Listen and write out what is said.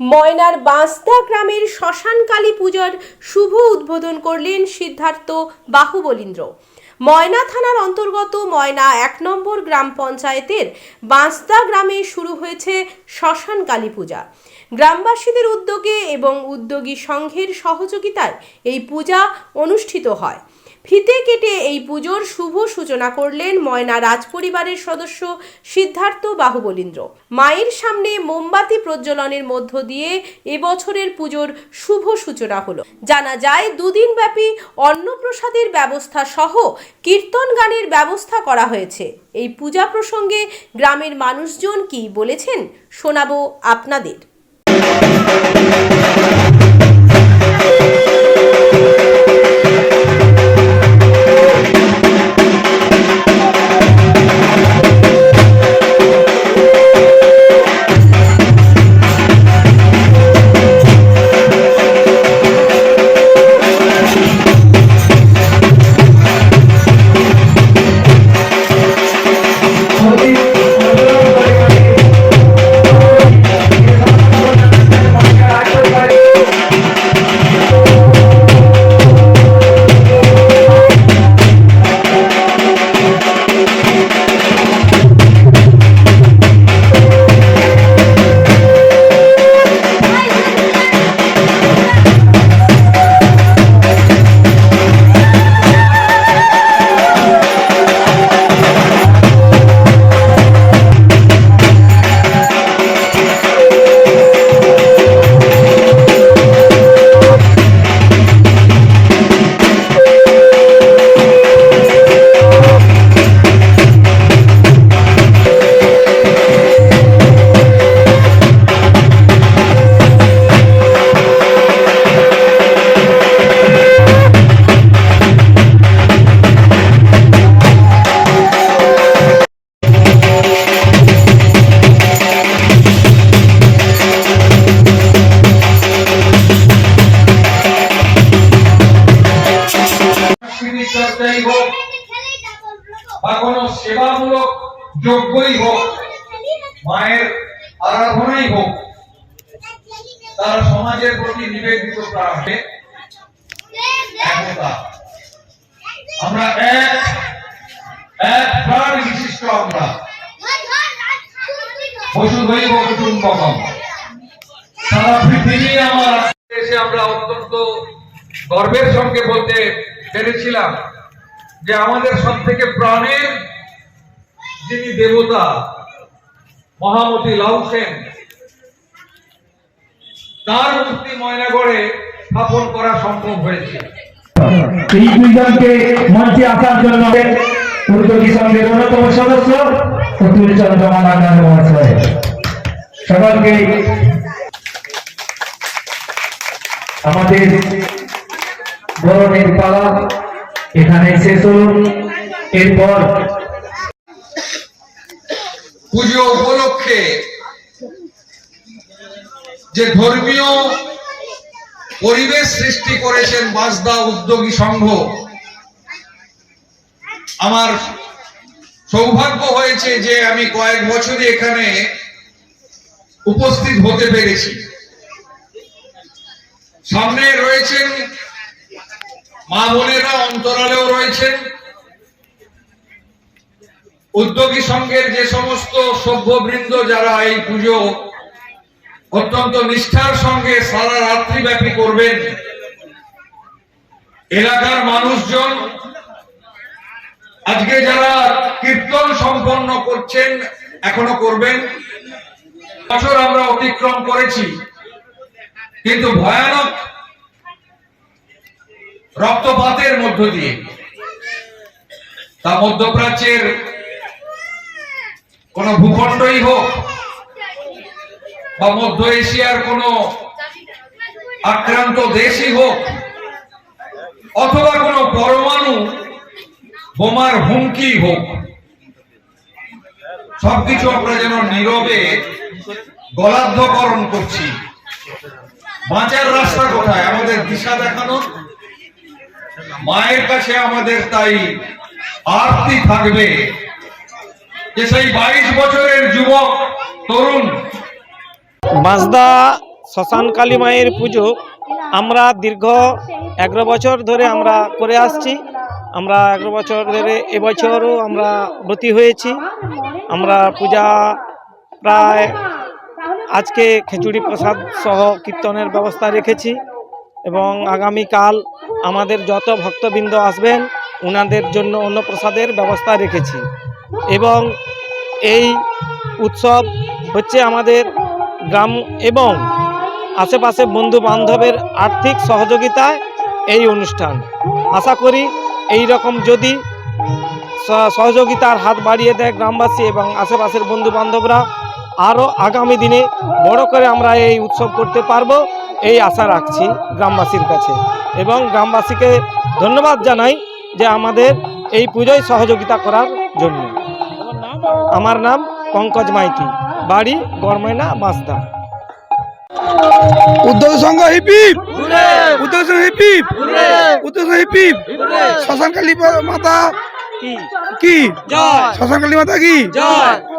ময়নার বাঁসদা গ্রামের শ্মশান কালী পূজার শুভ উদ্বোধন করলেন সিদ্ধার্থ বাহুবলীন্দ্র। ময়না থানার অন্তর্গত ময়না এক নম্বর গ্রাম পঞ্চায়েতের বাঁসদা গ্রামে শুরু হয়েছে শ্মশান কালী পূজা। গ্রামবাসীদের উদ্যোগে এবং উদ্যোগী সংঘের সহযোগিতায় এই পূজা অনুষ্ঠিত হয়। ফিতে কেটে এই পুজোর শুভ সূচনা করলেন ময়না রাজপরিবারের সদস্য সিদ্ধার্থ বাহুবলীন্দ্র। মায়ের সামনে মোমবাতি প্রজ্বলনের মধ্য দিয়ে এবছরের পুজোর শুভ সূচনা হলো। জানা যায়, দুদিন ব্যাপী অন্নপ্রসাদের ব্যবস্থা সহ কীর্তন গানের ব্যবস্থা করা হয়েছে। এই পূজা প্রসঙ্গে গ্রামের মানুষজন কি বলেছেন শোনাবো আপনাদের। বা কোনো সেবামূলক যোগ্যই হোক, মায়ের আরাধনাই হোক, তারা সমাজের প্রতি নিবেদিত প্রাণে আমরা এক এক প্রাণ বিশিষ্ট আমরা। বসুধৈব কুটুম্বকম সারা পৃথিবী আমার এসে আমরা অত্যন্ত গর্বের সঙ্গে বলতে পেরেছিলাম। যে আমাদের সব থেকে প্রাণের যিনি দেবতা, মহামতি লাউ সেন, তার মূর্তি ময়নাগড়ে স্থাপন করা সম্ভব হয়েছে। এই দুইজনকে মঞ্চে আসার জন্য উদ্যোগী সংঘের অন্যতম সদস্য অতুল চন্দ্র মালাকার মহাশয়। সকলকে আমাদের বরণের পালা এখানে শেষ হল। এরপর পুজো উপলক্ষে যে ধর্মীয় পরিবেশ সৃষ্টি করেছেন বাসদা উদ্যোগী সংঘ, আমার সৌভাগ্য হয়েছে যে আমি কয়েক বছরই এখানে উপস্থিত হতে পেরেছি। সামনে রয়েছেন মা বোনেরা অন্তরালেও রয়েছেন। উদ্যোগী সংঘের যে সমস্ত সভ্যবৃন্দ যারা এই পুজো অত্যন্ত নিষ্ঠার সঙ্গে সারা রাত্রি ব্যাপী করবেন, এলাকার মানুষজন, আজকে যারা কীর্তন সম্পন্ন করছেন, এখনও করবেন। বছর আমরা অতিক্রম করেছি, কিন্তু ভয়ানক রক্তপাতের মধ্য দিয়ে। তা মধ্যপ্রাচ্যের কোন ভূখণ্ডই হোক বা মধ্য এশিয়ার কোন আক্রান্ত দেশই হোক, অথবা কোন পরমাণু বোমার হুমকি হোক, সবকিছু আমরা যেন নীরবে গলাধ্যকরণ করছি। বাঁচার রাস্তা কোথায়? আমাদের দিশা দেখানো মায়ের কাছে আমাদের তাই আরতি থাকবে যে সেই বাইশ বছরের যুবক তরুণ। বাঁসদা শ্মশান কালী মায়ের পুজো আমরা দীর্ঘ এগারো বছর ধরে আমরা করে আসছি। আমরা এগারো বছর ধরে এবছরও আমরা ব্রতী হয়েছি। আমরা পূজা প্রায় আজকে খিচুড়ি প্রসাদ সহ কীর্তনের ব্যবস্থা রেখেছি। এবং আগামীকাল আমাদের যত ভক্তবৃন্দ আসবেন ওনাদের জন্য অন্নপ্রসাদের ব্যবস্থা রেখেছি। এবং এই উৎসব হচ্ছে আমাদের গ্রাম এবং আশেপাশে বন্ধু বান্ধবের আর্থিক সহযোগিতায় এই অনুষ্ঠান। আশা করি এই রকম যদি সহযোগিতার হাত বাড়িয়ে দেয় গ্রামবাসী এবং আশেপাশের বন্ধু বান্ধবরা আরও আগামী দিনে বড় করে আমরা এই উৎসব করতে পারব। এই আশা রাখছি গ্রামবাসীর কাছে। এবং গ্রামবাসীকে ধন্যবাদ জানাই যে আমাদের এই পুজোয় সহযোগিতা করার জন্য। আমার নাম পঙ্কজ মাইতি। বাড়ি গরমাইনা বাসদা উদ্যোগ সংঘ হিপিপ! উদ্যোগ সংঘ হিপিপ! উদ্যোগ সংঘ হিপিপ! শ্মশান কালী মাতা কি? কি? জয়! মাতা কি? জয়!